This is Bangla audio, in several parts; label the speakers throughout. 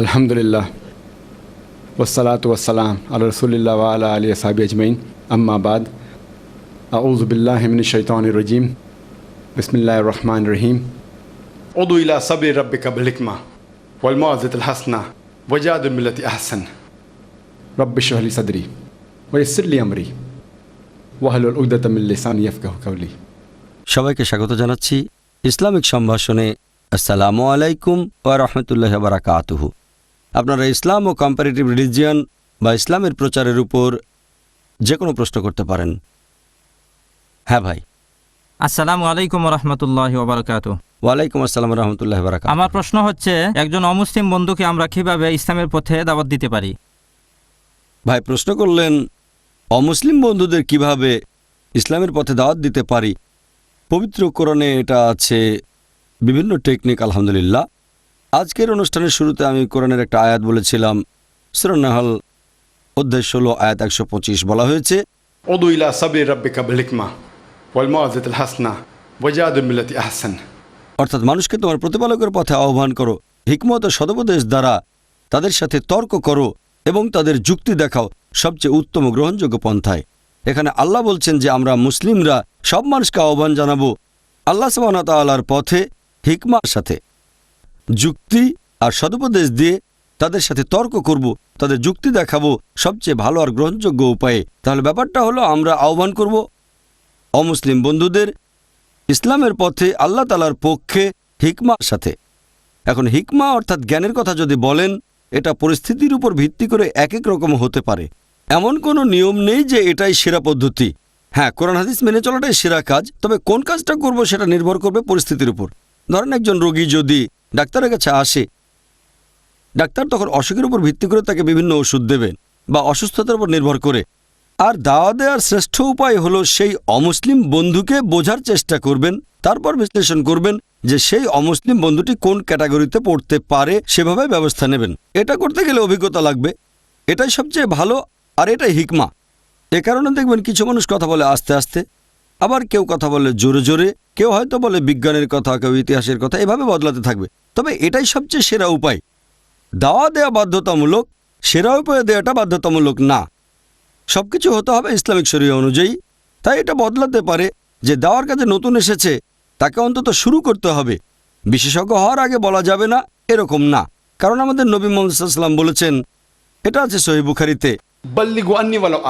Speaker 1: আলহামদুলিল্লাহ। ওসালাত ওয়াসালাম আল রসুলিল্লা আলা আলী সাহাবি আজমাইন। আম্মাবাদ আউজবিল্লাহমিন শৈতান রজিম। বিসমিল্লা রহমান রহিম। উদু ইলা সবির রব্বিকা বিলিকমা ওয়াল মুআজ্জাতুল হাসনা ওয়াজাদুল মিল্লাতি আহসান। রব্বি শহলি সাদরি ওয়াইসিরলি আমরি ওয়াহলুল উকদাতা মিন লিসানি ইয়াফকাহু কাউলি
Speaker 2: সবাইকে স্বাগত জানাচ্ছি। ইসলামিক সম্ভাষণে আসসালামু আলাইকুম ওয়া রাহমাতুল্লাহি ওয়া বারাকাতুহু। আপনারা ইসলাম ও কম্পারেটিভ রিলিজিয়ান বা ইসলামের প্রচারের উপর যে কোনো প্রশ্ন করতে পারেন। হ্যাঁ ভাই।
Speaker 3: আসসালামু আলাইকুম রহমতুল্লাহ ওবরাকাত।
Speaker 2: ওয়ালাইকুম আসসালাম রহমতুল্লাহ বারাকাত
Speaker 3: আমার প্রশ্ন হচ্ছে একজন অমুসলিম বন্ধুকে আমরা কীভাবে ইসলামের পথে দাওয়াত দিতে পারি?
Speaker 2: ভাই প্রশ্ন করলেন অমুসলিম বন্ধুদের কীভাবে ইসলামের পথে দাওয়াত দিতে পারি? পবিত্র কোরআনে এটা আছে বিভিন্ন টেকনিক আলহামদুলিল্লাহ। আজকের অনুষ্ঠানের শুরুতে আমি কোরআনের একটা আয়াত বলেছিলাম। সুরনাহল অধ্যায় ষোলো আয়াত একশো পঁচিশ বলা হয়েছে
Speaker 1: হাসনা
Speaker 2: অর্থাৎ মানুষকে তোমার প্রতিপালকের পথে আহ্বান করো হিকমত ও সদবদেশ দ্বারা তাদের সাথে তর্ক করো এবং তাদের যুক্তি দেখাও সবচেয়ে উত্তম গ্রহণযোগ্য পন্থায়। এখানে আল্লাহ বলছেন যে আমরা মুসলিমরা সব মানুষকে আহ্বান জানাব আল্লাহ সাবান তাল্লার পথে হিকমার সাথে। যুক্তি আর সদুপদেশ দিয়ে তাদের সাথে তর্ক করব, তাদের যুক্তি দেখাবো সবচেয়ে ভালো আর গ্রহণযোগ্য উপায়ে। তাহলে ব্যাপারটা হলো আমরা আহ্বান করব, অমুসলিম বন্ধুদের ইসলামের পথে আল্লাহ তালার পক্ষে হিকমার সাথে। এখন হিকমা অর্থাৎ জ্ঞানের কথা যদি বলেন, এটা পরিস্থিতির উপর ভিত্তি করে এক এক রকম হতে পারে। এমন কোনো নিয়ম নেই যে এটাই সেরা পদ্ধতি। হ্যাঁ কোরআন হাদিস মেনে চলাটাই সেরা কাজ, তবে কোন কাজটা করব সেটা নির্ভর করবে পরিস্থিতির উপর। ধরেন একজন রোগী যদি ডাক্তারের কাছে আসে। ডাক্তার তখন অসুখের উপর ভিত্তি করে তাকে বিভিন্ন ওষুধ দেবেন বা অসুস্থতার উপর নির্ভর করে। আর দাওয়া দেওয়ার শ্রেষ্ঠ উপায় হলো সেই অমুসলিম বন্ধুকে বোঝার চেষ্টা করবেন, তারপর বিশ্লেষণ করবেন যে সেই অমুসলিম বন্ধুটি কোন ক্যাটাগরিতে পড়তে পারে, সেভাবে ব্যবস্থা নেবেন। এটা করতে গেলে অভিজ্ঞতা লাগবে। এটাই সবচেয়ে ভালো আর এটাই হিকমা। এ কারণে দেখবেন কিছু মানুষ কথা বলে আস্তে আস্তে আবার কেউ কথা বলে জোরে জোরে, কেউ হয়তো বলে বিজ্ঞানের কথা, কেউ ইতিহাসের কথা, এভাবে বদলাতে থাকবে। তবে এটাই সবচেয়ে সেরা উপায়। দাওয়া দেয়া বাধ্যতামূলক, সেরা উপায়ে দেওয়াটা বাধ্যতামূলক না। সব কিছু হতে হবে ইসলামিক শরীর অনুযায়ী। তাই এটা বদলাতে পারে যে দেওয়ার কাজে নতুন এসেছে, তাকে অন্তত শুরু করতে হবে। বিশেষজ্ঞ হওয়ার আগে বলা যাবে না, এরকম না। কারণ আমাদের নবী মোহাম্মদ বলেছেন, এটা আছে
Speaker 1: সহিবুখারিতে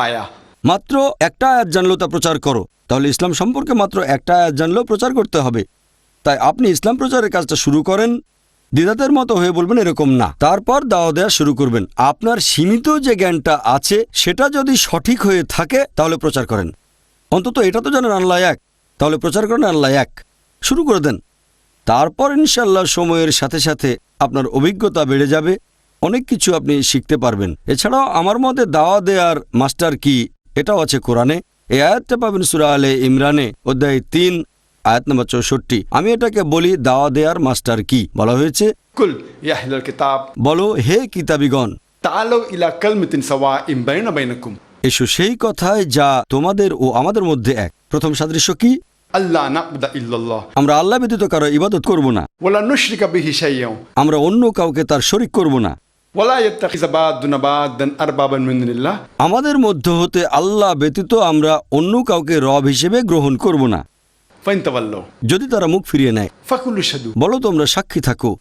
Speaker 1: আয়া।
Speaker 2: মাত্র একটা আয়াত জানলেও তা প্রচার করো। তাহলে ইসলাম সম্পর্কে মাত্র একটা আয়াত জানলেও প্রচার করতে হবে। তাই আপনি ইসলাম প্রচারের কাজটা শুরু করেন দিদাতের মতো হয়ে বলবেন এরকম না। তারপর দাওয়া দেওয়া শুরু করবেন। আপনার সীমিত যে জ্ঞানটা আছে, সেটা যদি সঠিক হয়ে থাকে, তাহলে প্রচার করেন। অন্তত এটা তো জানেন আল্লাহ এক। তাহলে প্রচার করেন আল্লাহ এক। শুরু করে দেন। তারপর ইনশাল্লাহ সময়ের সাথে সাথে আপনার অভিজ্ঞতা বেড়ে যাবে। অনেক কিছু আপনি শিখতে পারবেন। এছাড়াও আমার মতে দাওয়া দেয়ার মাস্টার কি? এটাও আছে কোরআনে। এই আয়াতটা পাবেন সুরা আলে ইমরানে অধ্যায় তিন আয়াত নম্বর চৌষট্টি। আমি এটাকে বলি দাওয়া দেয়ার মাস্টার কি? বলা হয়েছে বলো হে কিতাবিগণ। এসো সেই কথায় যা তোমাদের ও আমাদের মধ্যে এক। প্রথম সাদৃশ্য কি? আমরা আল্লাহ ব্যতীত কারও ইবাদত করব না। আমরা অন্য কাউকে তার শরিক করব না। আমাদের মধ্য হতে আল্লাহ ব্যতীত আমরা অন্য কাউকে রব হিসেবে গ্রহণ করব না। যদি তারা মুখ ফিরিয়ে নেয় বলো তোমরা সাক্ষী থাকো।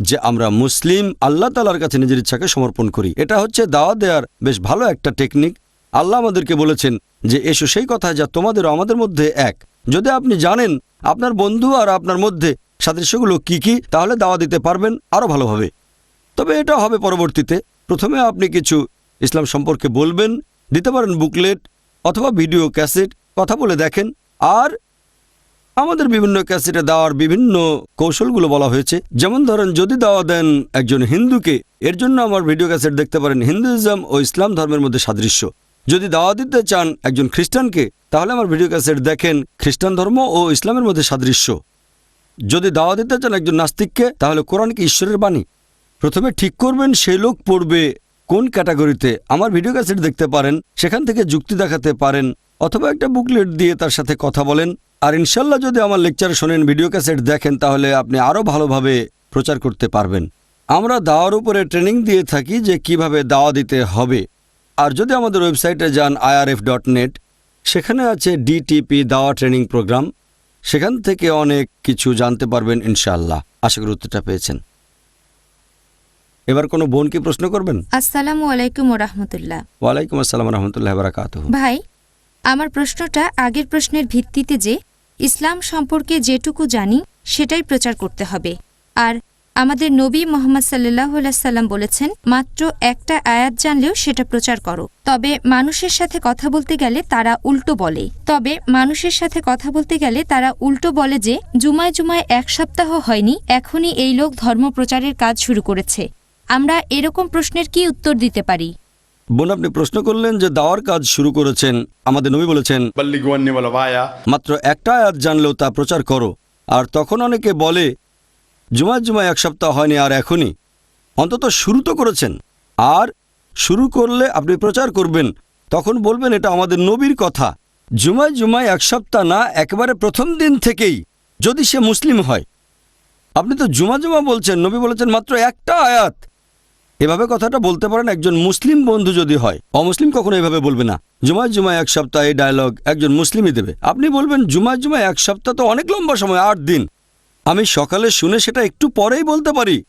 Speaker 2: যে আমরা মুসলিম আল্লাহ তালার কাছে নিজের ইচ্ছাকে সমর্পণ করি। এটা হচ্ছে দাওয়া দেওয়ার বেশ ভালো একটা টেকনিক। আল্লাহ আমাদেরকে বলেছেন যে এসো সেই কথা যা তোমাদের আমাদের মধ্যে এক। যদি আপনি জানেন আপনার বন্ধু আর আপনার মধ্যে সাদৃশ্যগুলো কি কি তাহলে দাওয়া দিতে পারবেন আরও ভালোভাবে। তবে এটা হবে পরবর্তীতে। প্রথমে আপনি কিছু ইসলাম সম্পর্কে বলবেন, দিতে পারেন বুকলেট অথবা ভিডিও ক্যাসেট, কথা বলে দেখেন। আর আমাদের বিভিন্ন ক্যাসেটে দেওয়ার বিভিন্ন কৌশলগুলো বলা হয়েছে। যেমন ধরেন, যদি দাওয়া দেন একজন হিন্দুকে, এর জন্য আমার ভিডিও ক্যাসেট দেখতে পারেন হিন্দুইজম ও ইসলাম ধর্মের মধ্যে সাদৃশ্য। যদি দাওয়া দিতে চান একজন খ্রিস্টানকে, তাহলে আমার ভিডিও ক্যাসেট দেখেন খ্রিস্টান ধর্ম ও ইসলামের মধ্যে সাদৃশ্য। যদি দাওয়া দিতে চান একজন নাস্তিককে, তাহলে কোরআন কি ঈশ্বরের বাণী? প্রথমে ঠিক করবেন সেই লোক পড়বে কোন ক্যাটাগরিতে। আমার ভিডিও ক্যাসেট দেখতে পারেন, সেখান থেকে যুক্তি দেখাতে পারেন, অথবা একটা বুকলেট দিয়ে তার সাথে কথা বলেন। আর ইনশাল্লাহ যদি আমার লেকচার শোনেন, ভিডিও ক্যাসেট দেখেন, তাহলে আপনি আরও ভালোভাবে প্রচার করতে পারবেন। আমরা দাওয়ার উপরে ট্রেনিং দিয়ে থাকি যে কীভাবে দাওয়া দিতে হবে। আর যদি আমাদের ওয়েবসাইটে যান আইআরএফ ডট সেখানে আছে ডিটিপি দাওয়া ট্রেনিং প্রোগ্রাম। সেখান থেকে অনেক কিছু জানতে পারবেন ইনশাআল্লাহ আশা করি উত্তরটা পেয়েছেন। এবার কোনো বোন কি প্রশ্ন করবেন?
Speaker 4: আসসালামু আলাইকুম রহমতুল্লাহ
Speaker 2: ওয়ালাইকুম আসসালাম রহমতুল্লাহ বারাকাত
Speaker 4: ভাই আমার প্রশ্নটা আগের প্রশ্নের ভিত্তিতে যে ইসলাম সম্পর্কে যেটুকু জানি সেটাই প্রচার করতে হবে। আর আমাদের নবী মোহাম্মদ সাল্লাহ সাল্লাম বলেছেন মাত্র একটা আয়াত জানলেও সেটা প্রচার করো। তবে মানুষের সাথে কথা বলতে গেলে তারা উল্টো বলে। তবে মানুষের সাথে কথা বলতে গেলে তারা উল্টো বলে যে জুমায় জুমায় এক সপ্তাহ হয়নি এখনই এই লোক ধর্ম প্রচারের কাজ শুরু করেছে। আমরা এরকম প্রশ্নের কি উত্তর দিতে পারি?
Speaker 2: বোন, আপনি প্রশ্ন করলেন যে দাওয়ার কাজ শুরু করেছেন, আমাদের নবী বলেছেন, মাত্র একটা আয়াত জানলেও তা প্রচার করো। আর তখন অনেকে বলে জুমায় জুমায় এক সপ্তাহ হয়নি আর এখনই। অন্তত শুরু তো করেছেন। আর শুরু করলে আপনি প্রচার করবেন। তখন বলবেন, এটা আমাদের নবীর কথা। জুমায় জুমায় এক সপ্তাহ না, একবারে প্রথম দিন থেকেই, যদি সে মুসলিম হয়। আপনি তো জুমা জুমা বলছেন, নবী বলেছেন মাত্র একটা আয়াত। এভাবে কথাটা বলতে পারেন একজন মুসলিম বন্ধু যদি হয়। অমুসলিম কখনো এভাবে বলবে না। জুমায় জুমায় এক সপ্তাহ এই ডায়লগ একজন মুসলিমই দেবে। আপনি বলবেন জুমায় জুমায় এক সপ্তাহ তো অনেক লম্বা সময়, আট দিন। আমি সকালে শুনে সেটা একটু পরেই বলতে পারি।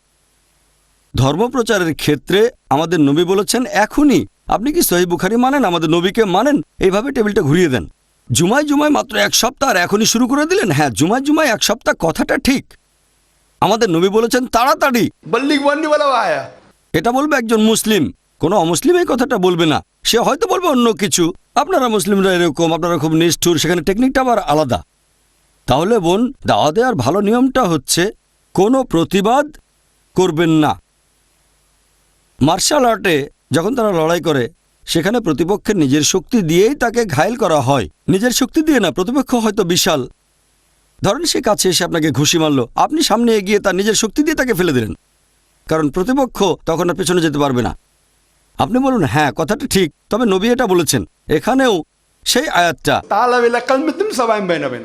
Speaker 2: ধর্মপ্রচারের ক্ষেত্রে আমাদের নবী বলেছেন, এখনই আপনি কি সহি বুখারি মানেন? আমাদের নবীকে মানেন? এইভাবে টেবিলটা ঘুরিয়ে দেন। জুমায় জুমায় মাত্র এক সপ্তাহ, আর এখনই শুরু করে দিলেন? হ্যাঁ জুমায় জুমায় এক সপ্তাহ কথাটা ঠিক। আমাদের নবী বলেছেন, তাড়াতাড়ি।
Speaker 1: বল্লিক বন্ডিওয়ালা আয়া
Speaker 2: এটা বলবে একজন মুসলিম। কোনো অমুসলিম এই কথাটা বলবে না। সে হয়তো বলবে অন্য কিছু। আপনারা মুসলিমরা এরকম, আপনারা খুব নিষ্ঠুর, সেখানে টেকনিকটা আবার আলাদা। তাহলে বোন, দাওয়া দেওয়ার ভালো নিয়মটা হচ্ছে, কোনো প্রতিবাদ করবেন না। মার্শাল আর্টে যখন তারা লড়াই করে, সেখানে প্রতিপক্ষের নিজের শক্তি দিয়েই তাকে ঘায়েল করা হয়। নিজের শক্তি দিয়ে না, প্রতিপক্ষ হয়তো বিশাল। ধরেন সে কাছে এসে আপনাকে ঘুষি মারল। আপনি সামনে এগিয়ে তার নিজের শক্তি দিয়ে তাকে ফেলে দিলেন। কারণ প্রতিপক্ষ তখন আর পেছনে যেতে পারবে না। আপনি বলুন হ্যাঁ কথাটা ঠিক তবে নবী এটা বলেছেন। এখানেও সেই আয়াতটা।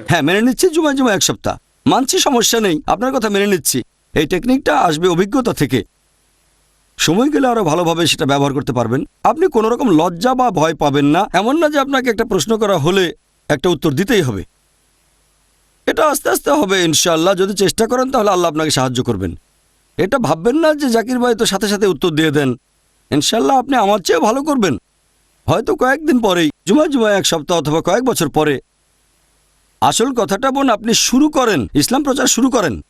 Speaker 2: হ্যাঁ মেনে নিচ্ছি জুমায় জুমায় এক সপ্তাহ। মানছি সমস্যা নেই আপনার কথা মেনে নিচ্ছি। এই টেকনিকটা আসবে অভিজ্ঞতা থেকে। সময় গেলে আরও ভালোভাবে সেটা ব্যবহার করতে পারবেন। আপনি কোনো রকম লজ্জা বা ভয় পাবেন না। এমন না যে আপনাকে একটা প্রশ্ন করা হলে একটা উত্তর দিতেই হবে। এটা আস্তে আস্তে হবে ইনশাল্লাহ যদি চেষ্টা করেন তাহলে আল্লাহ আপনাকে সাহায্য করবেন। এটা ভাববেন না যে জাকির ভাই তো সাথে সাথে উত্তর দিয়ে দেন। ইনশাল্লাহ আপনি আমার চেয়েও ভালো করবেন। হয়তো কয়েকদিন পরেই জুমা জুমা এক সপ্তাহ অথবা কয়েক বছর পরে। আসল কথাটা বোন, আপনি শুরু করেন, ইসলাম প্রচার শুরু করেন।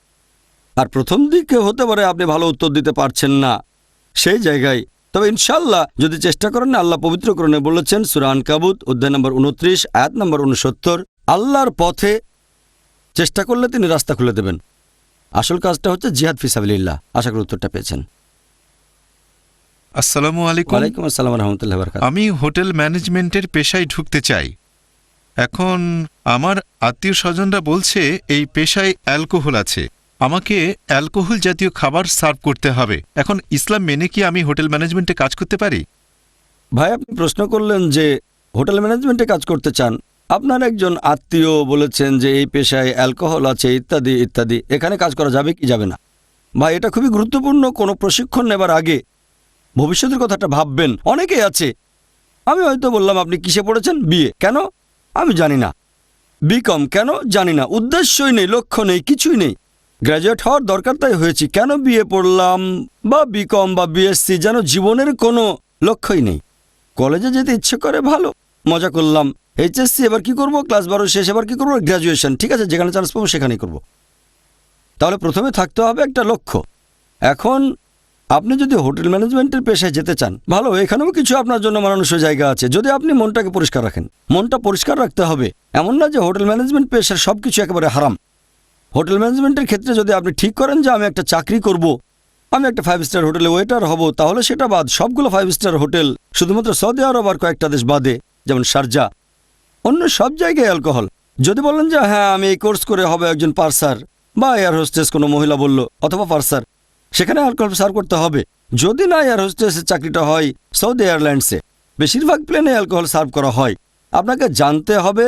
Speaker 2: আর প্রথম দিকে হতে পারে আপনি ভালো উত্তর দিতে পারছেন না সেই জায়গায়। তবে ইনশাল্লাহ যদি চেষ্টা করেন আল্লাহ পবিত্রকরণে বলেছেন সুরান কাবুত অধ্যায় নম্বর উনত্রিশ আয়াত নম্বর উনসত্তর আল্লাহর পথে চেষ্টা করলে তিনি রাস্তা খুলে দেবেন। আসল কাজটা হচ্ছে জিহাদ ফিসাবিল্লাহ আশা করি উত্তরটা পেয়েছেন।
Speaker 5: আসসালামু আলাইকুম।
Speaker 2: ওয়ালাইকুম আসসালাম রহমতুল্লাহ বরকাত
Speaker 5: আমি হোটেল ম্যানেজমেন্টের পেশায় ঢুকতে চাই। এখন আমার আত্মীয় স্বজনরা বলছে এই পেশায় অ্যালকোহল আছে। আমাকে অ্যালকোহল জাতীয় খাবার সার্ভ করতে হবে। এখন ইসলাম মেনে কি আমি হোটেল ম্যানেজমেন্টে কাজ করতে পারি?
Speaker 2: ভাই আপনি প্রশ্ন করলেন যে হোটেল ম্যানেজমেন্টে কাজ করতে চান আপনার একজন আত্মীয় বলেছেন যে এই পেশায় অ্যালকোহল আছে, ইত্যাদি ইত্যাদি। এখানে কাজ করা যাবে কি যাবে না? ভাই, এটা খুবই গুরুত্বপূর্ণ কোনো প্রশিক্ষণ নেবার আগে ভবিষ্যতের কথাটা ভাববেন। অনেকেই আছে। আমি হয়তো বললাম, আপনি কিসে পড়েছেন? বিয়ে। কেন? আমি জানি না। বিকম কেন? জানি না। উদ্দেশ্যই নেই, লক্ষ্য নেই, কিছুই নেই। গ্র্যাজুয়েট হওয়ার দরকার তাই হয়েছি। কেন বিয়ে পড়লাম? বা বিকম বা বিএসসি যেন জীবনের কোনো লক্ষ্যই নেই। কলেজে যেতে ইচ্ছে করে, ভালো। মজা করলাম। এইচএসসি এবার কি করব? ক্লাস বারো শেষ, এবার কি করব? গ্র্যাজুয়েশন ঠিক আছে? যেখানে চান্স পাবো, সেখানেই করব। তাহলে প্রথমে থাকতে হবে একটা লক্ষ্য। এখন আপনি যদি হোটেল ম্যানেজমেন্টের পেশায় যেতে চান, ভালো, এখানেও কিছু আপনার জন্য মানুষের জায়গা আছে। যদি আপনি মনটাকে পরিষ্কার রাখেন, মনটা পরিষ্কার রাখতে হবে। এমন না যে হোটেল ম্যানেজমেন্ট পেশার সব কিছু একেবারে হারাম। হোটেল ম্যানেজমেন্টের ক্ষেত্রে যদি আপনি ঠিক করেন যে আমি একটা চাকরি করব, আমি একটা ফাইভ স্টার হোটেলে ওয়েটার হব, তাহলে সেটা বাদ। সবগুলো ফাইভ স্টার হোটেল, শুধুমাত্র সৌদি আরব আর কয়েকটা দেশ বাদে, যেমন শারজা অন্য সব জায়গায় অ্যালকোহল। যদি বলেন যে হ্যাঁ আমি এই কোর্স করে হবে একজন পার্সার, বা এয়ার হোস্টেস কোনো মহিলা বলল, অথবা পার্সার, সেখানে অ্যালকোহল সার করতে হবে। যদি না, এয়ার হোস্টেসের চাকরিটা হয় সৌদি এয়ারলাইন্সে বেশিরভাগ প্লেনে অ্যালকোহল সার্ভ করা হয়। আপনাকে জানতে হবে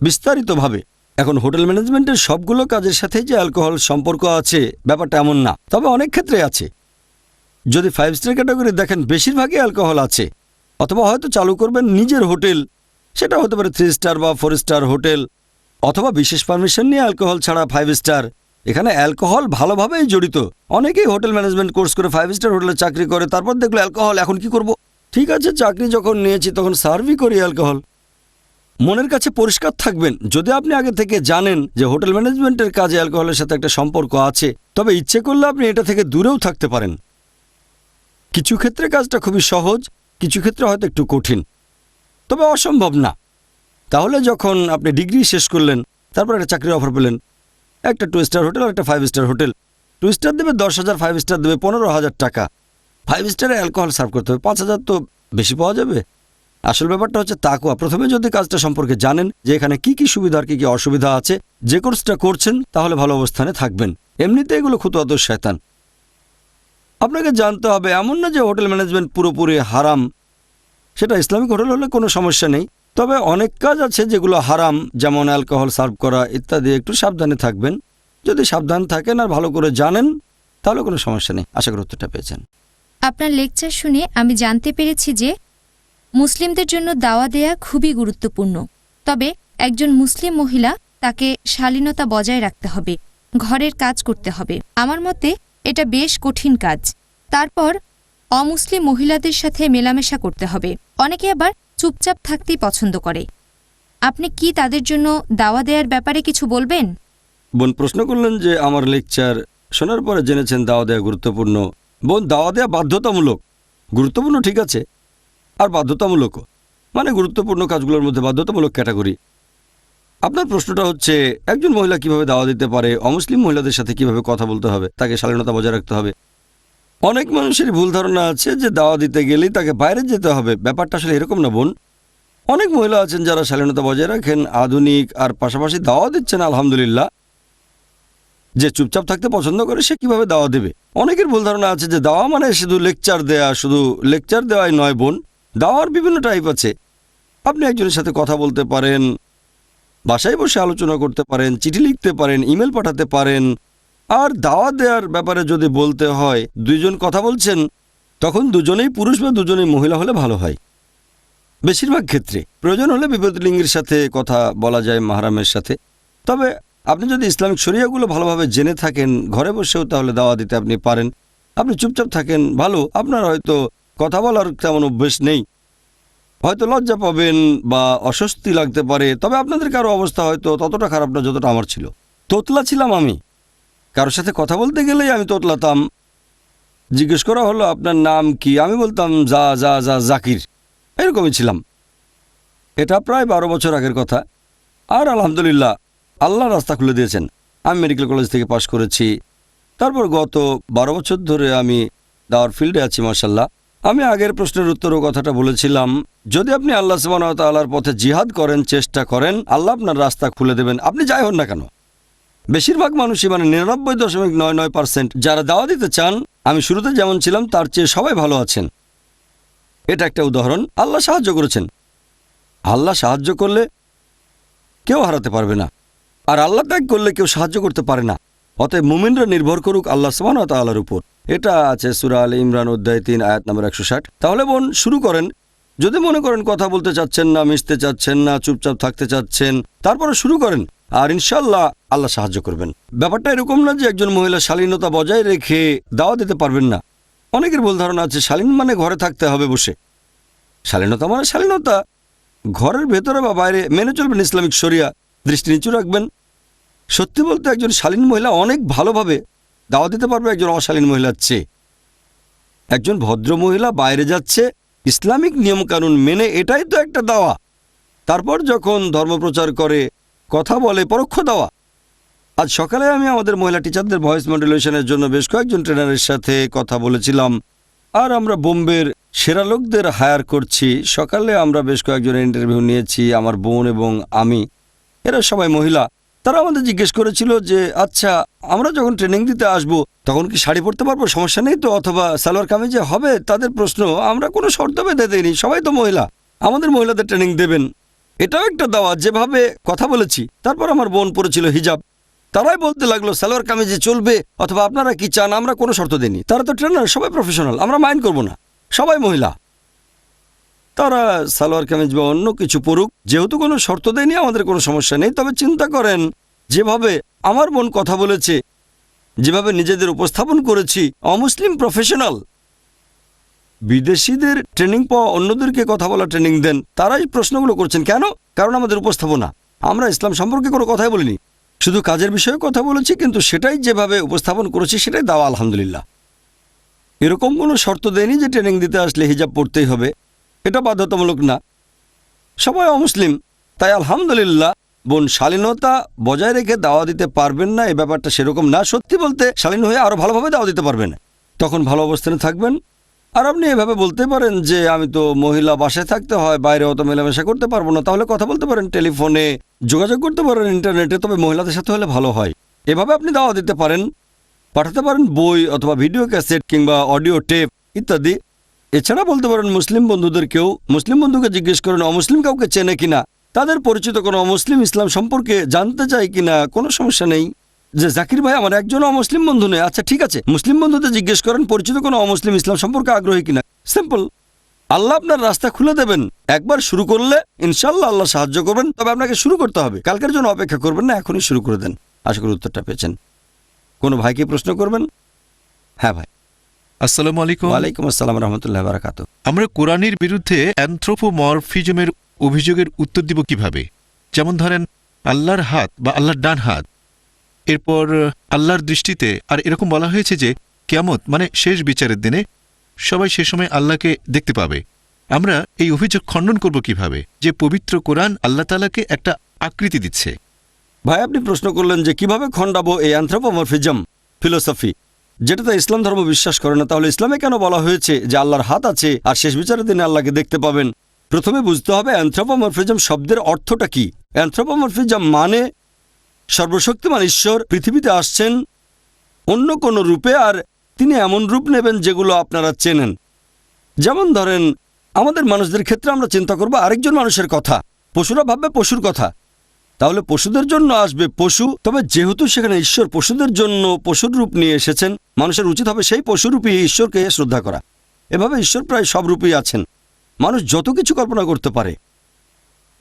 Speaker 2: বিস্তারিতভাবে। এখন হোটেল ম্যানেজমেন্টের সবগুলো কাজের সাথে যে অ্যালকোহল সম্পর্ক আছে, ব্যাপারটা এমন না। তবে অনেক ক্ষেত্রে আছে। যদি ফাইভ স্টার ক্যাটাগরি দেখেন, বেশিরভাগই অ্যালকোহল আছে। অথবা হয়তো চালু করবেন নিজের হোটেল সেটা হতে পারে থ্রি স্টার বা ফোর স্টার হোটেল অথবা বিশেষ পারমিশন নিয়ে অ্যালকোহল ছাড়া ফাইভ স্টার এখানে অ্যালকোহল ভালোভাবেই জড়িত। অনেকেই হোটেল ম্যানেজমেন্ট কোর্স করে ফাইভ স্টার হোটেলে চাকরি করে, তারপর দেখল অ্যালকোহল এখন কি করব? ঠিক আছে, চাকরি যখন নিয়েছি তখন সার্ভই করি অ্যালকোহল মনের কাছে পরিষ্কার থাকবেন, যদি আপনি আগে থেকে জানেন যে হোটেল ম্যানেজমেন্টের কাজে অ্যালকোহলের সাথে একটা সম্পর্ক আছে, তবে ইচ্ছে করলে আপনি এটা থেকে দূরেও থাকতে পারেন। কিছু ক্ষেত্রে কাজটা খুবই সহজ, কিছু ক্ষেত্রে হয়তো একটু কঠিন। তবে অসম্ভব না। তাহলে যখন আপনি ডিগ্রি শেষ করলেন, তারপর একটা চাকরির অফার পেলেন, একটা টু স্টার হোটেল একটা five star hotel. Two star দেবে দশ হাজার ফাইভ স্টার দেবে পনেরো হাজার টাকা। ফাইভ স্টারে অ্যালকোহল সার্ভ করতে হবে, পাঁচ হাজার তো বেশি পাওয়া যাবে। আসল ব্যাপারটা হচ্ছে তাকুয়া প্রথমে যদি কাজটা সম্পর্কে জানেন যে এখানে কি কি সুবিধা আর কি কি অসুবিধা আছে, যে কোর্সটা করছেন, তাহলে ভালো অবস্থানে থাকবেন। এমনিতে এগুলো খুতুয়াত শয়তান। আপনাকে জানতে হবে এমন না যে হোটেল ম্যানেজমেন্ট পুরোপুরি হারাম সেটা ইসলামিক হোটেল হলে কোনো সমস্যা নেই। তবে অনেক কাজ আছে যেগুলো হারাম, যেমন অ্যালকোহল সার্ভ করা ইত্যাদি, একটু সাবধানে থাকবেন। যদি সাবধান থাকেন আর ভালো করে জানেন, তাহলে কোনো সমস্যা নেই। আশা করি উত্তরটা পেয়েছেন।
Speaker 4: আপনার লেকচার শুনে আমি জানতে পেরেছি যে মুসলিমদের জন্য দাওয়া দেয়া খুবই গুরুত্বপূর্ণ। তবে একজন মুসলিম মহিলা তাকে শালীনতা বজায় রাখতে হবে, ঘরের কাজ করতে হবে। আমার মতে এটা বেশ কঠিন কাজ। তারপর অমুসলিম মহিলাদের সাথে মেলামেশা করতে হবে। অনেকে আবার চুপচাপ থাকতেই পছন্দ করে। আপনি কি তাদের জন্য দাওয়া দেওয়ার ব্যাপারে কিছু বলবেন?
Speaker 2: বোন, প্রশ্ন করলেন যে আমার লেকচার শোনার পরে জেনেছেন দাওয়া দেওয়া গুরুত্বপূর্ণ। বোন, দাওয়া দেওয়া বাধ্যতামূলক। গুরুত্বপূর্ণ ঠিক আছে, আর বাধ্যতামূলকও। মানে গুরুত্বপূর্ণ কাজগুলোর মধ্যে বাধ্যতামূলক ক্যাটাগরি। আপনার প্রশ্নটা হচ্ছে, একজন মহিলা কীভাবে দাওয়া দিতে পারে, অমুসলিম মহিলাদের সাথে কীভাবে কথা বলতে হবে, তাকে শালীনতা বজায় রাখতে হবে? অনেক মানুষের ভুল ধারণা আছে যে দাওয়া দিতে গেলেই তাকে বাইরে যেতে হবে। ব্যাপারটা আসলে এরকম না, বোন। অনেক মহিলা আছেন যারা শালীনতা বজায় রাখেন, আধুনিক আর পাশাপাশি দাওয়া দিচ্ছেন, আলহামদুলিল্লাহ। যে চুপচাপ থাকতে পছন্দ করে, সে কীভাবে দাওয়া দেবে? অনেকের ভুল ধারণা আছে যে দাওয়া মানে শুধু লেকচার দেয়া, শুধু লেকচার দেওয়াই নয়, বোন। দাওয়ার বিভিন্ন টাইপ আছে। আপনি একজনের সাথে কথা বলতে পারেন, বাসায় বসে আলোচনা করতে পারেন, চিঠি লিখতে পারেন, ইমেল পাঠাতে পারেন আর দাওয়া দেওয়ার ব্যাপারে যদি বলতে হয়, দুইজন কথা বলছেন, তখন দুজনেই পুরুষ বা দুজনেই মহিলা হলে ভালো হয়। বেশিরভাগ ক্ষেত্রে প্রয়োজন হলে বিপরীত লিঙ্গের সাথে কথা বলা যায় মাহারামের সাথে। তবে আপনি যদি ইসলামিক শরিয়াগুলো ভালোভাবে জেনে থাকেন, ঘরে বসেও তাহলে দাওয়া দিতে আপনি পারেন। আপনি চুপচাপ থাকেন, ভালো, আপনার হয়তো কথা বলার তেমন অভ্যেস নেই। হয়তো লজ্জা পাবেন বা অস্বস্তি লাগতে পারে, তবে আপনাদের কারও অবস্থা হয়তো ততটা খারাপ না যতটা আমার ছিল। তোতলা ছিলাম আমি। কারোর সাথে কথা বলতে গেলেই আমি তোতলাতাম। জিজ্ঞেস করা হলো, আপনার নাম কি? আমি বলতাম যা যা যা জাকির। এরকমই ছিলাম। এটা প্রায় বারো বছর আগের কথা। আর আলহামদুলিল্লাহ, আল্লাহ রাস্তা খুলে দিয়েছেন। আমি মেডিকেল কলেজ থেকে পাশ করেছি। তারপর গত বারো বছর ধরে আমি দাওয়ার ফিল্ডে আছি মার্শাল্লাহ আমি আগের প্রশ্নের উত্তরও কথাটা বলেছিলাম। যদি আপনি আল্লাহ সুবাহর পথে জিহাদ করেন, চেষ্টা করেন, আল্লাহ আপনার রাস্তা খুলে দেবেন। আপনি যাই হন না কেন। বেশিরভাগ মানুষই মানে নিরানব্বই দশমিক নয় নয় পার্সেন্ট যারা দাওয়া দিতে চান, আমি শুরুতে যেমন ছিলাম, তার চেয়ে সবাই ভালো আছেন। এটা একটা উদাহরণ। আল্লাহ সাহায্য করেছেন। আল্লাহ সাহায্য করলে কেউ হারাতে পারবে না। আর আল্লাহ ত্যাগ করলে কেউ সাহায্য করতে পারে না। অতএব মুমিনরা নির্ভর করুক আল্লাহ সমান তাল্লাহর উপর। এটা আছে সুরা আল ইমরান অধ্যায় তিন, আয়াত নম্বর একশো ষাট। তাহলে বোন, শুরু করেন। যদি মনে করেন কথা বলতে চাচ্ছেন না, মিশতে চাচ্ছেন না, চুপচাপ থাকতে চাচ্ছেন, তারপরে শুরু করেন। আর ইনশাল্লাহ আল্লাহ সাহায্য করবেন। ব্যাপারটা এরকম না যে একজন মহিলা শালীনতা বজায় রেখে দাওয়া দিতে পারবেন না। অনেকের ভুল ধারণা আছে, শালীন মানে ঘরে থাকতে হবে বসে। শালীনতা মানে শালীনতা। ঘরের ভেতরে বা বাইরে মেনে চলবেন ইসলামিক শরিয়া, দৃষ্টি নিচু রাখবেন। সত্যি বলতে একজন শালীন মহিলা অনেক ভালোভাবে দাওয়া দিতে পারবে একজন অশালীন মহিলার চেয়ে। একজন ভদ্র মহিলা বাইরে যাচ্ছে, ইসলামিক নিয়মকানুন মেনে এটাই তো একটা দাওয়া। তারপর যখন ধর্মপ্রচার করে কথা বলে পরোক্ষ দেওয়া। আজ সকালে আমি আমাদের মহিলা টিচারদের ভয়েস মডুলেশনের জন্য বেশ কয়েকজন ট্রেনারের সাথে কথা বলেছিলাম। আর আমরা বোম্বের সেরা লোকদের হায়ার করছি। সকালে আমরা বেশ কয়েকজন ইন্টারভিউ নিয়েছি, আমার বোন এবং আমি। এরা সবাই মহিলা। তারা আমাদের জিজ্ঞেস করেছিল যে আচ্ছা আমরা যখন ট্রেনিং দিতে আসব, তখন কি শাড়ি পরতে পারব? সমস্যা নেই তো? অথবা সালোয়ার কামিজে হবে? তাদের প্রশ্ন, আমরা কোনো শর্ত বেঁধে দিইনি। সবাই তো মহিলা। আমাদের মহিলাদের ট্রেনিং দেবেন। এটাও একটা দাওয়া যেভাবে কথা বলেছি। তারপর আমার বোন পড়েছিল হিজাব। তারাই বলতে লাগল, সালোয়ার কামিজে চলবে, অথবা আপনারা কি চান, আমরা কোনো শর্ত দিইনি। তারা তো ট্রেনার সবাই প্রফেশনাল আমরা মাইন্ড করব না। সবাই মহিলা। তারা সালোয়ার কামিজ বা অন্য কিছু পড়ুক যেহেতু কোনো শর্ত দেয়নি আমাদের কোনো সমস্যা নেই। তবে চিন্তা করেন, যেভাবে আমার বোন কথা বলেছে, যেভাবে নিজেদের উপস্থাপন করেছি, অমুসলিম প্রফেশনাল বিদেশিদের ট্রেনিং পাওয়া অন্যদেরকে কথা বলা ট্রেনিং দেন, তারাই প্রশ্নগুলো করছেন। কেন? কারণ আমাদের উপস্থাপনা। আমরা ইসলাম সম্পর্কে কোনো কথাই বলিনি। শুধু কাজের বিষয়ে কথা বলেছি, কিন্তু সেটাই যেভাবে উপস্থাপন করেছি, সেটাই দাওয়া, আলহামদুলিল্লাহ। এরকম কোনো শর্ত দেয়নি যে ট্রেনিং দিতে আসলে হিজাব পড়তেই হবে। এটা বাধ্যতামূলক না। সবাই অমুসলিম, তাই আলহামদুলিল্লাহ, বোন শালীনতা বজায় রেখে দাওয়া দিতে পারবেন না এ ব্যাপারটা সেরকম না। সত্যি বলতে, শালীন হয়ে আরও ভালোভাবে দাওয়া দিতে পারবেন। তখন ভালো অবস্থানে থাকবেন আর আপনি এভাবে বলতে পারেন যে আমি তো মহিলা বাসায় থাকতে হয় বাইরে অত মেলামেশা করতে পারব না। তাহলে কথা বলতে পারেন টেলিফোনে, যোগাযোগ করতে পারেন ইন্টারনেটে, তবে মহিলাদের সাথে হলে ভালো হয়। এভাবে আপনি দাওয়া দিতে পারেন, পাঠাতে পারেন বই অথবা ভিডিও ক্যাসেট কিংবা অডিও টেপ ইত্যাদি। এছাড়া বলতে পারেন মুসলিম বন্ধুদের কেউ, মুসলিম বন্ধুকে জিজ্ঞেস করেন, অমুসলিম কাউকে চেনে কিনা? তাদের পরিচিত কোনো অমুসলিম ইসলাম সম্পর্কে জানতে চাই কিনা? কোনো সমস্যা নেই। যে জাকির ভাই আমার একজন অমুসলিম বন্ধু নেই আচ্ছা ঠিক আছে। মুসলিম বন্ধুদের জিজ্ঞেস করেন পরিচিত কোনো অমুসলিম ইসলাম সম্পর্কে আগ্রহী কিনা? সিম্পল আল্লাহ আপনার রাস্তা খুলে দেবেন। একবার শুরু করলে ইনশাল্লাহ আল্লাহ সাহায্য করবেন তবে আপনাকে শুরু করতে হবে। কালকের জন্য অপেক্ষা করবেন না এখনই শুরু করে দেন। আশা করি উত্তরটা পেয়েছেন। কোনো ভাইকে প্রশ্ন করবেন? হ্যাঁ ভাই।
Speaker 5: আসসালামু আলাইকুম।
Speaker 2: ওয়ালাইকুম আসসালাম রহমতুল্লাহ বারাকাতু।
Speaker 5: আমরা কোরআনের বিরুদ্ধে অ্যান্থ্রোপোমরফিজমের অভিযোগের উত্তর দিব কীভাবে? যেমন ধরেন আল্লাহর হাত বা আল্লাহর ডান হাত। এরপর, আল্লাহর দৃষ্টিতে, আর এরকম বলা হয়েছে যে, কেয়ামত মানে শেষ বিচারের দিনে, সবাই সে সময় আল্লাহকে দেখতে পাবে। আমরা এই অভিযোগ খণ্ডন করব কীভাবে? যে পবিত্র কোরআন আল্লাহ তালাকে একটা আকৃতি দিচ্ছে।
Speaker 2: ভাই, আপনি প্রশ্ন করলেন যে, কীভাবে খণ্ডাবো এই অ্যান্থ্রোপমরফিজম ফিলোসফি? যেটাতে ইসলাম ধর্ম বিশ্বাস করে না, তাহলে ইসলামে কেন বলা হয়েছে যে, আল্লাহর হাত আছে, আর শেষ বিচারের দিনে আল্লাহকে দেখতে পাবেন? প্রথমে বুঝতে হবে অ্যান্থ্রোপমরফিজম শব্দের অর্থটা কি? অ্যান্থ্রোপমরফিজম মানে সর্বশক্তিমান ঈশ্বর পৃথিবীতে আসছেন অন্য কোনো রূপে আর তিনি এমন রূপ নেবেন যেগুলো আপনারা চেনেন। যেমন ধরেন, আমাদের মানুষদের ক্ষেত্রে আমরা চিন্তা করব আরেকজন মানুষের কথা। পশুরা ভাববে পশুর কথা। তাহলে পশুদের জন্য আসবে পশু, তবে যেহেতু সেখানে ঈশ্বর পশুদের জন্য পশুর রূপ নিয়ে এসেছেন, মানুষের উচিত হবে সেই পশুরূপী ঈশ্বরকে শ্রদ্ধা করা। এভাবে ঈশ্বর প্রায় সব রূপেই আছেন। মানুষ যত কিছু কল্পনা করতে পারে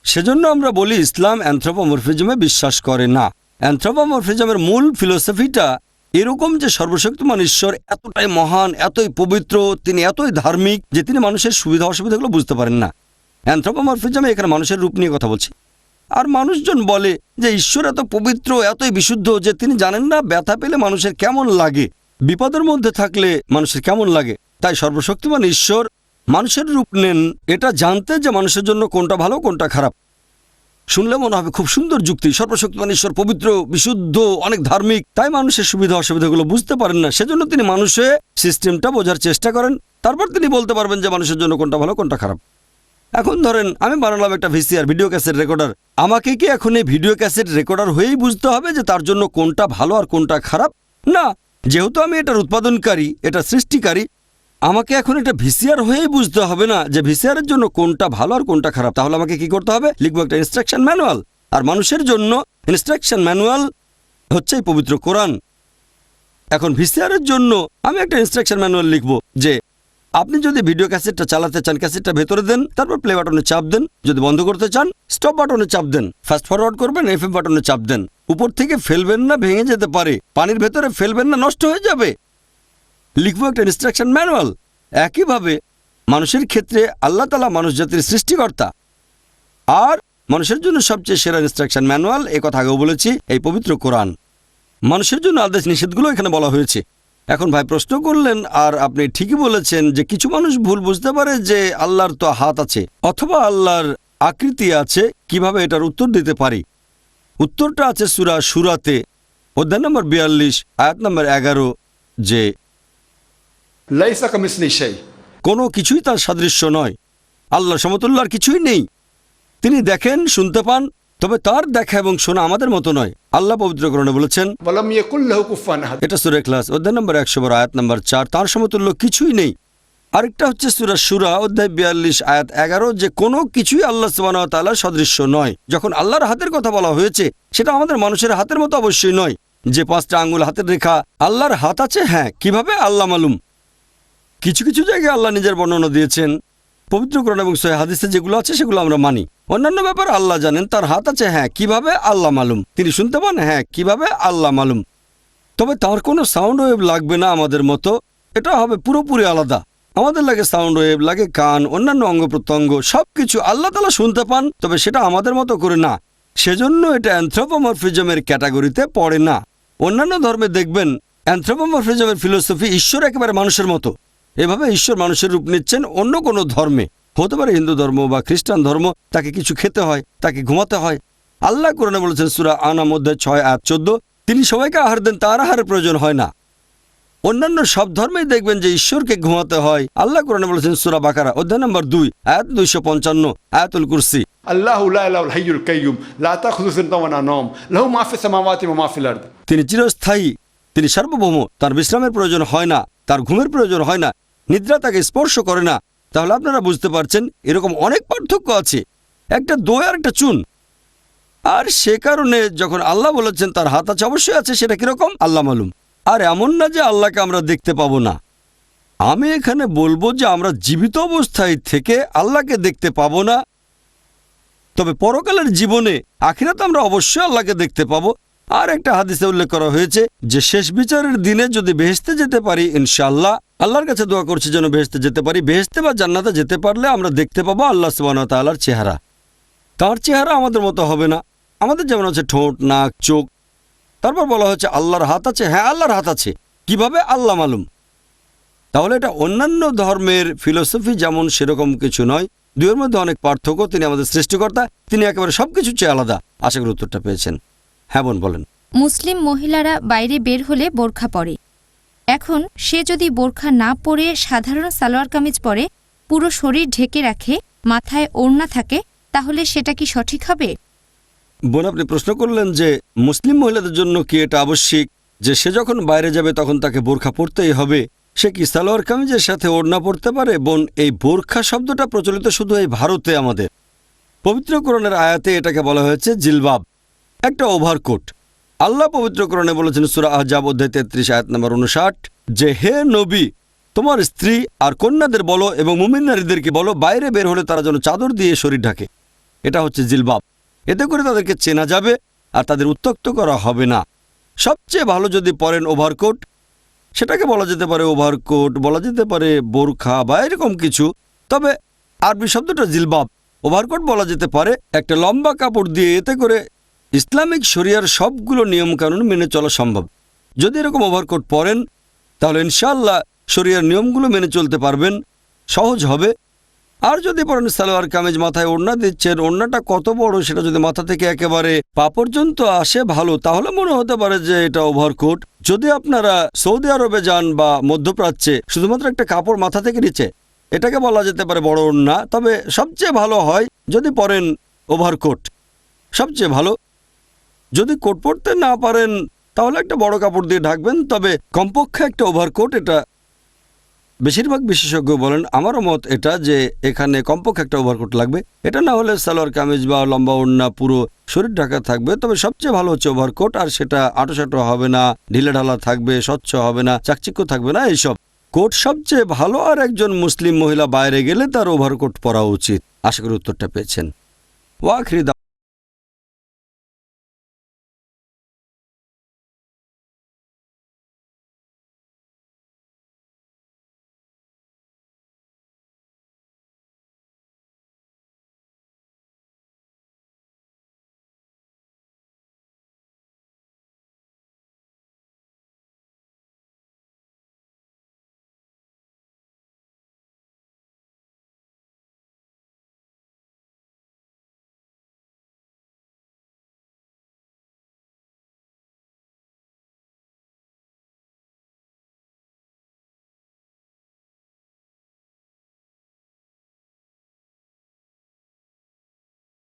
Speaker 2: সেজন্য আমরা বলি ইসলাম অ্যান্থ্রোপমরফিজমে বিশ্বাস করে না। অ্যান্থ্রোপমরফিজমের মূল ফিলোসফিটা এরকম যে সর্বশক্তিমান ঈশ্বর এতটাই মহান, এতই পবিত্র, তিনি এতই ধার্মিক যে তিনি মানুষের সুবিধা অসুবিধাগুলো বুঝতে পারেন না। অ্যান্থ্রোপমরফিজমে এখানে মানুষের রূপ নিয়ে কথা বলছি। আর মানুষজন বলে যে ঈশ্বর এত পবিত্র, এতই বিশুদ্ধ যে তিনি জানেন না ব্যথা পেলে মানুষের কেমন লাগে, বিপদের মধ্যে থাকলে মানুষের কেমন লাগে। তাই সর্বশক্তিমান ঈশ্বর মানুষের রূপ নেন, এটা জানতে যে মানুষের জন্য কোনটা ভালো, কোনটা খারাপ। শুনলে মনে হবে খুব সুন্দর যুক্তি সর্বশক্তিমান ঈশ্বর পবিত্র, বিশুদ্ধ, অনেক ধার্মিক। তাই মানুষের সুবিধা অসুবিধাগুলো বুঝতে পারেন না। সেজন্য তিনি মানুষে সিস্টেমটা বোঝার চেষ্টা করেন। তারপর তিনি বলতে পারবেন যে মানুষের জন্য কোনটা ভালো, কোনটা খারাপ। এখন ধরেন, আমি বানালাম একটা ভিসিআর, ভিডিও ক্যাসেট রেকর্ডার। আমাকে কি এখন এই ভিডিও ক্যাসেট রেকর্ডার হয়েই বুঝতে হবে যে তার জন্য কোনটা ভালো আর কোনটা খারাপ? না, যেহেতু আমি এটার উৎপাদনকারী, এটা সৃষ্টিকারী আমাকে এখন এটা ভিসিআর হয়েই বুঝতে হবে না যে ভিসিআর এর জন্য কোনটা ভালো আর কোনটা খারাপ। তাহলে আমাকে কি করতে হবে? লিখব একটা ইনস্ট্রাকশন ম্যানুয়াল আর মানুষের জন্য ইনস্ট্রাকশন ম্যানুয়াল হচ্ছে এই পবিত্র কোরআন। এখন ভিসিআর এর জন্য আমি একটা ইনস্ট্রাকশন ম্যানুয়াল লিখব যে আপনি যদি ভিডিও ক্যাসেটটা চালাতে চান ক্যাসেটটা ভেতরে দেন, তারপর প্লে বাটনে চাপ দেন। যদি বন্ধ করতে চান স্টপ বাটনে চাপ দেন। ফাস্ট ফরওয়ার্ড করবেন এফ বাটনে চাপ দেন। উপর থেকে ফেলবেন না, ভেঙে যেতে পারে। পানির ভেতরে ফেলবেন না, নষ্ট হয়ে যাবে। লিখব একটা ইনস্ট্রাকশন ম্যানুয়াল একইভাবে মানুষের ক্ষেত্রে আল্লাহ তালা মানুষ জাতির সৃষ্টিকর্তা। আর মানুষের জন্য সবচেয়ে সেরা ইনস্ট্রাকশন ম্যানুয়াল এ কথা আগেও বলেছি, এই পবিত্র কোরআন। মানুষের জন্য আদেশ নিষেধগুলো এখানে বলা হয়েছে। এখন ভাই প্রশ্ন করলেন, আর আপনি ঠিকই বলেছেন যে কিছু মানুষ ভুল বুঝতে পারে যে আল্লাহর তো হাত আছে, অথবা আল্লাহর আকৃতি আছে, কীভাবে এটার উত্তর দিতে পারি? উত্তরটা আছে সুরা সুরাতে, অধ্যায় নম্বর বিয়াল্লিশ, আয়াত নম্বর এগারো, যে
Speaker 1: লাইসা কামিসলি সেই
Speaker 2: কোনো কিছুই তার সাদৃশ্য নয়। আল্লাহ সমতুল্য আর কিছুই নেই। তিনি দেখেন শুনতে পান তবে তার দেখা এবং শোনা আমাদের মতো নয়। আল্লাহ পবিত্রকরণে বলেছেন এটা সুরে ক্লাস অধ্যায় নম্বর একশো বারো আয়াত নম্বর চার। তার সমতুল্য কিছুই নেই। আরেকটা হচ্ছে সুরা সুরা অধ্যায় বিয়াল্লিশ আয়াত এগারো যে কোনো কিছুই আল্লাহ সুবাহ তাল্লাহ সদৃশ্য নয়। যখন আল্লাহর হাতের কথা বলা হয়েছে সেটা আমাদের মানুষের হাতের মতো অবশ্যই নয়। যে পাঁচটা আঙ্গুল হাতের রেখা আল্লাহর হাত আছে? হ্যাঁ কীভাবে? আল্লাহ মালুম। কিছু কিছু জায়গায় আল্লাহ নিজের বর্ণনা দিয়েছেন। পবিত্র কোরআন এবং সহি হাদিসে যেগুলো আছে সেগুলো আমরা মানি। অন্যান্য ব্যাপার আল্লাহ জানেন, তার হাত আছে হ্যাঁ কীভাবে? আল্লাহ মালুম। তিনি শুনতে পান হ্যাঁ কীভাবে? আল্লাহ মালুম। তবে তার কোনো সাউন্ড ওয়েভ লাগবে না আমাদের মতো। এটা হবে পুরোপুরি আলাদা। আমাদের লাগে সাউন্ড ওয়েভ, লাগে কান অন্যান্য অঙ্গ প্রত্যঙ্গ সব কিছু আল্লাহ তালা শুনতে পান, তবে সেটা আমাদের মতো করে না। সেজন্য এটা অ্যান্থ্রোপোমরফিজমের ক্যাটাগরিতে পড়ে না। অন্যান্য ধর্মে দেখবেন, অ্যান্থ্রোপোমরফিজমের ফিলোসফি ঈশ্বর একেবারে মানুষের মতো। এভাবে ঈশ্বর মানুষের রূপ নিচ্ছেন অন্য কোনো ধর্মে। হতে পারে হিন্দু ধর্ম বা খ্রিস্টান ধর্ম তাকে কিছু খেতে হয় তাকে ঘুমাতে হয়। আল্লাহ কোরআনে বলেছেন সুরা আনা মধ্যে ছয় আট চোদ্দ তিনি সবাইকে আহার দেন তার আহারের প্রয়োজন হয় না। অন্যান্য সব ধর্মেই দেখবেন যে ঈশ্বরকে ঘুমাতে হয়। আল্লাহ কোরআনে বলেছেন সুরা বাকারা অধ্যায় নম্বর দুই আয়াত দুইশো পঞ্চান্ন আয়াতুল কুরসি। তিনি চিরস্থায়ী তিনি সার্বভৌম তার বিশ্রামের প্রয়োজন হয় না তার ঘুমের প্রয়োজন হয় না। নিদ্রা তাকে স্পর্শ করে না। তাহলে আপনারা বুঝতে পারছেন, এরকম অনেক পার্থক্য আছে। একটা দই আর একটা চুন। আর সে কারণে যখন আল্লাহ বলেছেন তার হাত আছে, অবশ্যই আছে, সেটা কীরকম? আল্লাহ মালুম। আর এমন না যে আল্লাহকে আমরা দেখতে পাবো না। আমি এখানে বলব যে আমরা জীবিত অবস্থায় থেকে আল্লাহকে দেখতে পাবো না। তবে পরকালের জীবনে আখিরাত আমরা অবশ্যই আল্লাহকে দেখতে পাবো। আর একটা হাদিসে উল্লেখ করা হয়েছে যে, শেষ বিচারের দিনে যদি বেহেস্তে যেতে পারি, ইনশাআল্লাহ আল্লাহর কাছে দোয়া করছি যেন বেহেস্তে যেতে পারি। বেহেস্তে বা জান্নাতে যেতে পারলে আমরা দেখতে পাবো আল্লাহ সুবাহ তাল্লাহর চেহারা। তার চেহারা আমাদের মতো হবে না। আমাদের যেমন আছে ঠোঁট, নাক, চোখ। তারপর বলা হচ্ছে আল্লাহর হাত আছে। হ্যাঁ আল্লাহর হাত আছে। কীভাবে? আল্লাহ মালুম। তাহলে এটা অন্যান্য ধর্মের ফিলোসফি যেমন সেরকম কিছু নয়। দুয়ের মধ্যে অনেক পার্থক্য। তিনি আমাদের সৃষ্টিকর্তা, তিনি একেবারে সবকিছু চেয়ে আলাদা। আশা করি উত্তরটা পেয়েছেন। হ্যাঁ বোন, বলেন।
Speaker 4: মুসলিম মহিলারা বাইরে বের হলে বোরখা পরে। এখন সে যদি বোরখা না পরে সাধারণ সালোয়ার কামিজ পরে, পুরো শরীর ঢেকে রাখে, মাথায় ওড়না থাকে, তাহলে সেটা কি সঠিক হবে?
Speaker 2: বোন, আপনি প্রশ্ন করলেন যে মুসলিম মহিলাদের জন্য কি এটা আবশ্যিক? যে সে যখন বাইরে যাবে তখন তাকে বোরখা পরতেই হবে। সে কি সালোয়ার কামিজের সাথে ওড়না পড়তে পারে? বোন, এই বোরখা শব্দটা প্রচলিত শুধু এই ভারতে আমাদের। পবিত্রকরণের আয়াতে এটাকে বলা হয়েছে জিলবাব। একটা ওভারকোট। আল্লাহ পবিত্রকরণে বলেছেন, সুরা আহজাব অধ্যায় তেত্রিশ, আয়াত নম্বর উনষাট যে হে নবী, তোমার স্ত্রী আর কন্যাদের বলো এবং মুমিন নারীদেরকে বলো, বাইরে বের হলে তারা যেন চাদর দিয়ে শরীর ঢাকে। এটা হচ্ছে জিলবাব। এতে করে তাদেরকে চেনা যাবে আর তাদের উত্তক্ত করা হবে না। সবচেয়ে ভালো যদি পরেন ওভারকোট, সেটাকে বলা যেতে পারে ওভারকোট, বলা যেতে পারে বোরখা বা এরকম কিছু। তবে আরবি শব্দটা জিলবাব, ওভারকোট বলা যেতে পারে একটা লম্বা কাপড় দিয়ে এতে করে ইসলামিক শরিয়ার সবগুলো নিয়মকানুন মেনে চলা সম্ভব। যদি এরকম ওভারকোট পরেন তাহলে ইনশাল্লাহ শরিয়ার নিয়মগুলো মেনে চলতে পারবেন, সহজ হবে। আর যদি পরেন সালোয়ার কামিজ মাথায় ওড়না দিচ্ছেন, ওড়নাটা কত বড় সেটা যদি মাথা থেকে একেবারে পা পর্যন্ত আসে ভালো, তাহলে মনে হতে পারে যে এটা ওভারকোট। যদি আপনারা সৌদি আরবে যান বা মধ্যপ্রাচ্যে, শুধুমাত্র একটা কাপড় মাথা থেকে নিচে, এটাকে বলা যেতে পারে বড় ওড়না, তবে সবচেয়ে ভালো হয় যদি পরেন ওভারকোট। সবচেয়ে ভালো যদি কোট পরতে না পারেন, তাহলে একটা বড় কাপড় দিয়ে ঢাকবেন, তবে কমপক্ষে একটা ওভারকোট, এটা বেশিরভাগ বিশেষজ্ঞ বলেন। আমারও মত এটা যে এখানে কমপক্ষে একটা ওভারকোট লাগবে। এটা না হলে সালোয়ার কামিজ বা লম্বা ওড়না পুরো শরীর ঢাকা থাকবে, তবে সবচেয়ে ভালো হচ্ছে ওভারকোট, আর সেটা আটোসাটো হবে না, ঢিলে ঢালা থাকবে, স্বচ্ছ হবে না, চাকচিক্য থাকবে না, এইসব। কোট সবচেয়ে ভালো, আর একজন মুসলিম মহিলা বাইরে গেলে তার ওভারকোট পরা উচিত। আশা করি উত্তরটা পেয়েছেন। ওয়াখরিদা